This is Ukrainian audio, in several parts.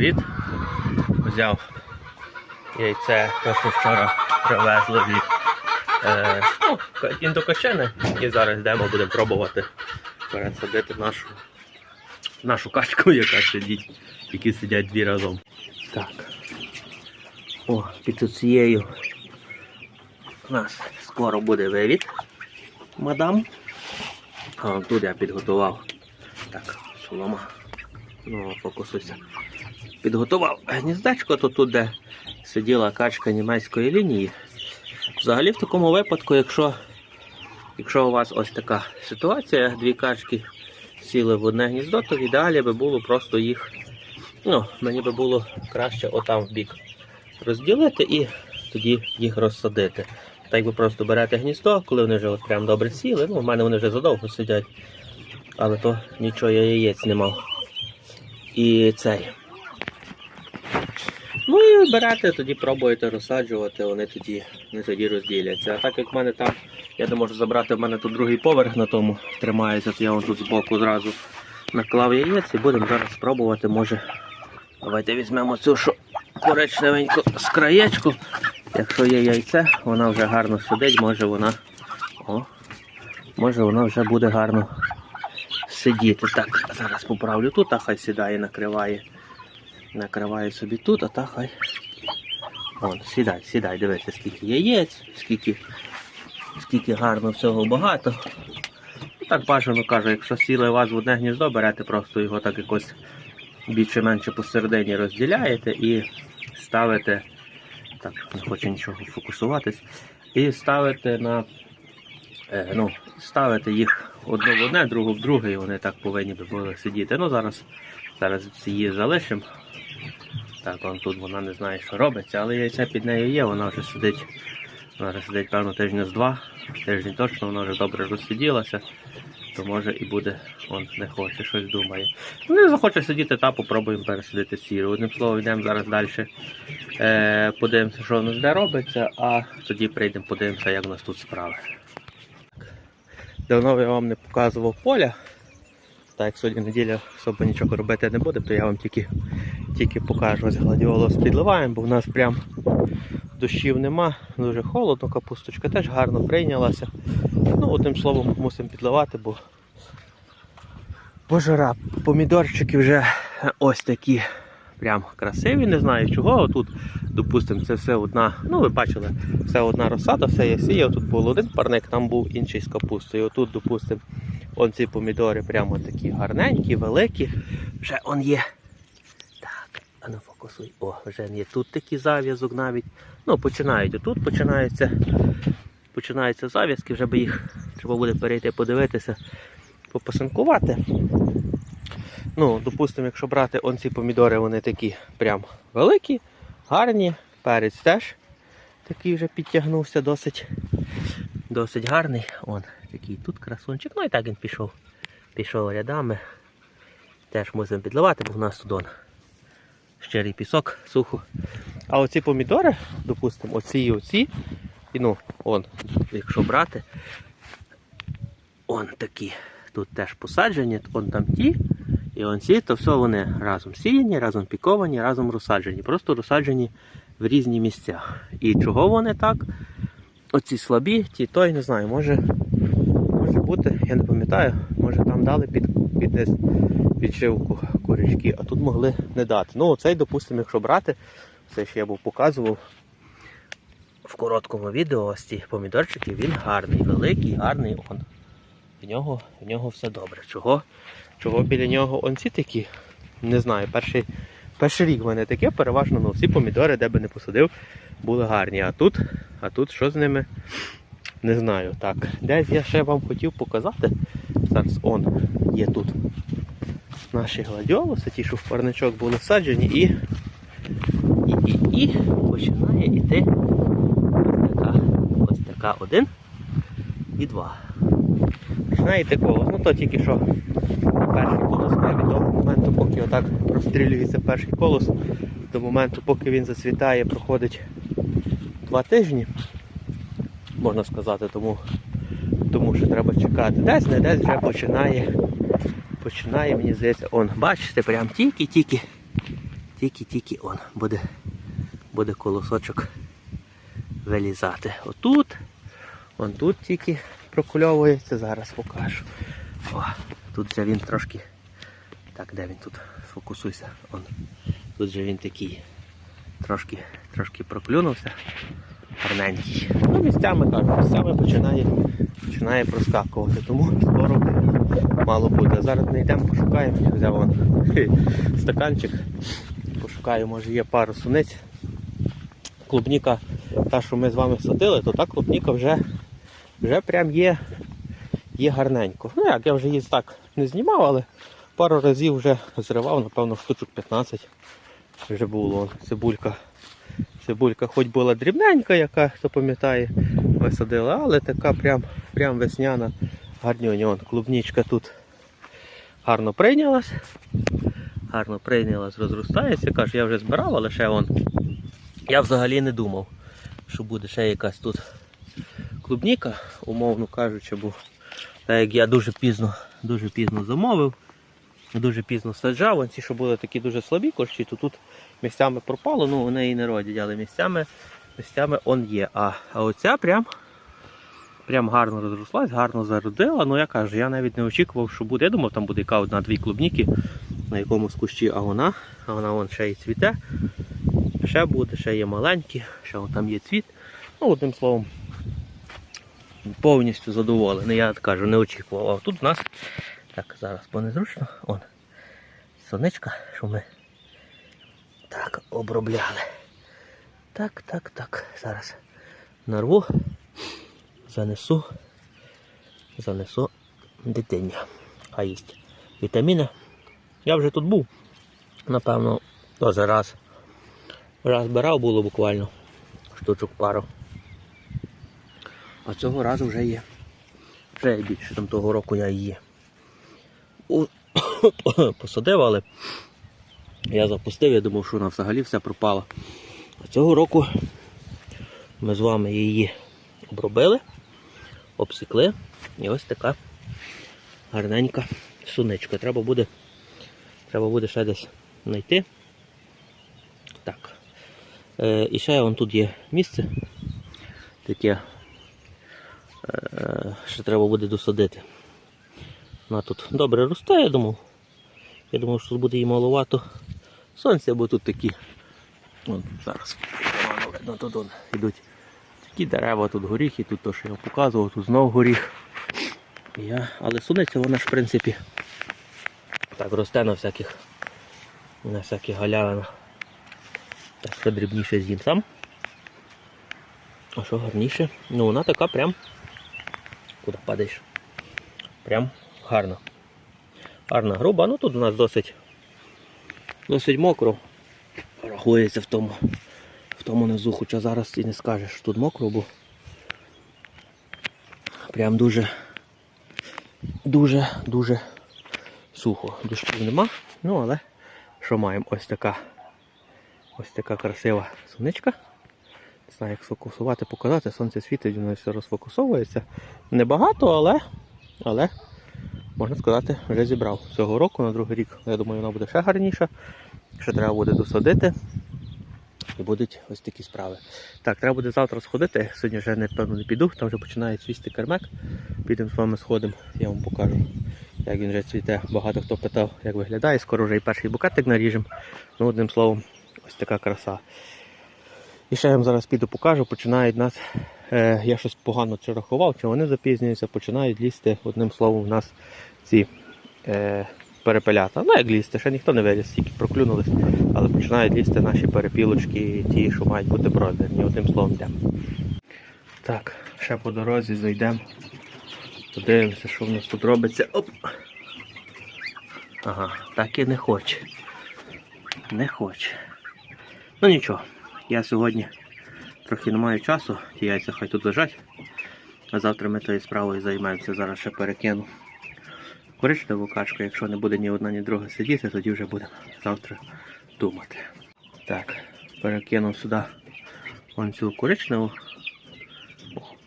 Привіт. Взяв яйце, те, що вчора привезли від е, ну. І зараз йдемо, будемо пробувати пересадити нашу, нашу качку, яка сидить, які сидять дві разом. Так. О, під цією у нас скоро буде вивід, мадам. А тут я підготував. Так, солома. Ну, фокусуйся. Підготував гніздечко, то тут, де сиділа качка німецької лінії. Взагалі, в такому випадку, якщо, якщо у вас ось така ситуація, дві качки сіли в одне гніздо, то в ідеалі би було просто їх, ну, мені би було краще отам в бік розділити і тоді їх розсадити. Так ви просто берете гніздо, коли вони вже от прям добре сіли. Ну, в мене вони вже задовго сидять, але то нічого я яєць не мав. І цей. Ну і берете, тоді пробуєте розсаджувати, вони тоді, вони тоді розділяться. А так як в мене там, я не можу забрати, в мене тут другий поверх на тому тримається, то я вон тут збоку зразу наклав яєць і будемо зараз спробувати, може. Давайте візьмемо цю що коричневеньку з краєчку. Якщо є яйце, вона вже гарно сидить, може вона. О, може вона вже буде гарно сидіти. Так, зараз поправлю тут, а хай сідає, накриває. Накриває собі тут, а та хай. Вон, сідай, сідай, дивися, скільки яєць, скільки, скільки гарно всього багато. Ну, Так бажано кажу, якщо сіли у вас в одне гніздо, берете просто його так якось більше-менше посередині розділяєте і ставите. Так, не хочу нічого фокусуватись. І ставите на. Е, ну, ставите їх одну в одне, другу в друге, і вони так повинні би були сидіти. Ну зараз, зараз її залишимо. Так, он тут вона не знає, що робиться, але яйця під нею є, вона вже сидить. Вона вже сидить, певно, тижня з два. Тиждень точно, вона вже добре розсиділася, то може і буде, он не хоче, щось думає. Ну, не захоче сидіти, та попробуємо пересидити сіру. Одним словом, йдемо зараз далі. Е, подивимося, що в нас де робиться, а тоді прийдемо, подивимося, як у нас тут справи. Давно я вам не показував поля. Так як сьогодні неділя особо нічого робити не буде, то я вам тільки, тільки покажу. Ось гладіолус підливаємо, бо в нас прям дощів нема, дуже холодно, капусточка теж гарно прийнялася. Ну, одним словом, мусимо підливати, бо, бо жара. Помідорчики вже ось такі прям красиві, не знаю чого. Тут, допустимо, це все одна, ну ви бачили, все одна розсада, все я сіяв. Тут був один парник, там був інший з капустою. Отут, допустимо, он ці помідори прямо такі гарненькі, великі. Вже он є. Так, а ну фокусуй. О, вже є тут такий зав'язок навіть. Ну, починають. Отут починаються, починаються зав'язки, вже би їх треба буде перейти подивитися, попасинкувати. Ну, допустимо, якщо брати он ці помідори, вони такі прям великі, гарні. Перець теж такий вже підтягнувся досить, досить гарний. Он такий тут красунчик. Ну і так він пішов. Пішов рядами. Теж мусимо підливати, бо в нас тут он щирий пісок, сухо. А оці помідори, допустимо, оці і оці, і ну, он, якщо брати, он такі. Тут теж посаджені, он там ті, і он ці, то все вони разом сіяні, разом піковані, разом розсаджені. Просто розсаджені в різні місця. І чого вони так? Оці слабі, ті той, не знаю, може, може бути, я не пам'ятаю, може там дали під, під низ підшивку курячки, а тут могли не дати. Ну, оцей, допустимо, якщо брати, це ще я був показував в короткому відео, ось ці помідорчики, він гарний, великий, гарний. Он. В нього, в нього все добре. Чого? Чого біля нього он ці такі? Не знаю, перший, перший рік в мене таке, переважно ну, всі помідори, де би не посадив, були гарні. А тут, а тут що з ними? Не знаю. Так, десь я ще вам хотів показати. Зараз он є тут. Наші гладіолуси, ті, що в парничок були саджені, і, і, і, і починає йти ось така, ось така один і два. Починає йти колос. Ну то тільки що перший колос не від того моменту, поки отак прострілюється перший колос, до моменту, поки він зацвітає, проходить два тижні, можна сказати, тому, тому що треба чекати. Десь не десь вже починає, починає, мені здається, он, бачите, прям тільки-тільки, Тільки-тільки он буде, буде колосочок вилізати. Отут, он тут тільки прокульовується, зараз покажу. О, тут вже він трошки. Так, де він тут? Сфокусуйся. Он. Тут же він такий трошки, трошки проклюнувся. Гарненький. Ну, місцями кажу, місцями починає, починає проскакувати, тому скоро мало буде. Зараз не йдемо, пошукаємо. Я взяв вон стаканчик. Пошукаю, може є пару суниць. Клубніка, та, що ми з вами садили, то та клубніка вже, вже прям є, є гарненько. Ну як, я вже її так не знімав, але пару разів вже зривав, напевно, штучок 15 вже було. Цибулька. Цибулька хоч була дрібненька, яка, хто пам'ятає, висадила, але така прям, прям весняна гарнюня. Вон, клубнічка тут гарно прийнялась. Гарно прийнялась, розростається. Каже, я вже збирав, але ще вон. Я взагалі не думав, що буде ще якась тут клубніка, умовно кажучи, бо так як я дуже пізно, дуже пізно замовив, дуже пізно саджав, вон ці, що були такі дуже слабі корчі, то тут місцями пропало, ну вони і не родять, але місцями, місцями он є. А, а оця прям, прям гарно розрослась, гарно зародила. Ну я кажу, я навіть не очікував, що буде. Я думав, там буде яка одна-дві клубніки на якомусь кущі, а вона, а вона вон ще й цвіте. Ще буде, ще є маленькі, ще там є цвіт. Ну, одним словом, повністю задоволений. Я кажу, не очікував. А тут у нас, так, зараз бо незручно, он, сонечка, що ми так обробляли. Так, так, так. Зараз нарву, занесу, занесу дитині. А їсть вітаміни. Я вже тут був. Напевно, теж раз. Раз брав було буквально штучок пару. А цього разу вже є. Вже більше там того року я її посадив, але я запустив, я думав, що вона взагалі вся пропала. А цього року ми з вами її обробили, обсікли. І ось така гарненька суничка. Треба буде, треба буде ще десь знайти. Так. Е, і ще вон тут є місце таке, е, що треба буде досадити. Вона тут добре росте, я думав. Я думав, що тут буде їй маловато сонця, бо тут такі. Вон, зараз видно, тут йдуть такі дерева, тут горіхи, тут то, що я показував, тут знов горіх. Я... Але суниця вона ж в принципі так росте на всяких на всяких галявинах. Так, що дрібніше з'їм сам. А що гарніше? Ну вона така прям. Куди падаєш? Прям гарна. Гарна груба. Ну тут у нас досить досить мокро. Рахується в тому. В тому низу, хоча зараз і не скажеш, що тут мокро, бо прям дуже дуже дуже сухо. Дощів нема. Ну але що маємо? Ось така ось така красива сонечка. Не знаю, як сфокусувати, показати. Сонце світить, воно все розфокусовується. Небагато, але, але можна сказати, вже зібрав цього року на другий рік. Я думаю, вона буде ще гарніша. Ще треба буде досадити. І будуть ось такі справи. Так, треба буде завтра сходити. Сьогодні вже напевно не піду, там вже починає цвісти кермек. Підемо з вами сходимо, я вам покажу, як він вже цвіте. Багато хто питав, як виглядає. Скоро вже і перший букетик наріжемо. Ну, одним словом, ось така краса. І ще я вам зараз піду покажу, починають нас, е, я щось погано чи рахував, чи вони запізнюються, починають лізти, одним словом, в нас ці е, перепелята. Ну як лізти, ще ніхто не виліз, тільки проклюнулись, але починають лізти наші перепілочки, ті, що мають бути продані, одним словом йдемо. Так, ще по дорозі зайдемо. Подивимося, що в нас тут робиться. Оп! Ага, так і не хоче. Не хоче. Ну нічого, я сьогодні трохи не маю часу, ті яйця хай тут лежать. А завтра ми тою справою займаємося. Зараз ще перекину коричневу качку. Якщо не буде ні одна, ні друга сидіти, тоді вже будемо завтра думати. Так, перекинув сюди вон цю коричневу.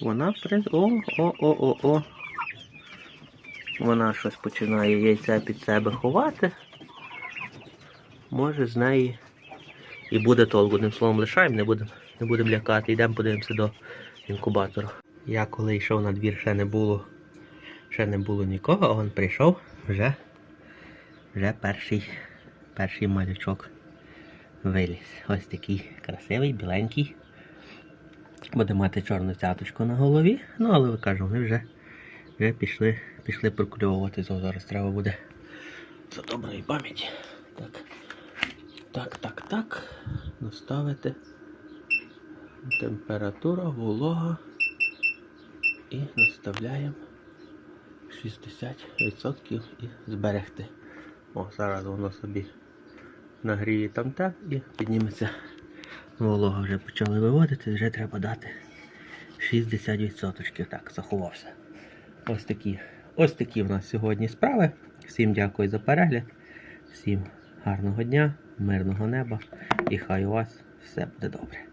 Вона в принципі. О, о, о, о, о. Вона щось починає яйця під себе ховати. Може з неї і буде толк. Одним словом лишаємо, не будемо не будем лякати. Йдемо подивимося до інкубатору. Я коли йшов на двір, ще не було, ще не було нікого, а він прийшов вже, вже перший, перший малючок виліз. Ось такий красивий, біленький. Буде мати чорну цяточку на голові. Ну, але ви кажу, вони вже, вже пішли, пішли прокульовувати. Зо зараз треба буде за доброї пам'яті. Так. Так, так, так. Наставити. Температура, волога. І наставляємо 60% і зберегти. О, зараз воно собі нагріє там те і підніметься. Волога вже почали виводити, вже треба дати 60%. Так, заховався. Ось такі, ось такі в нас сьогодні справи. Всім дякую за перегляд. Всім гарного дня, мирного неба і хай у вас все буде добре.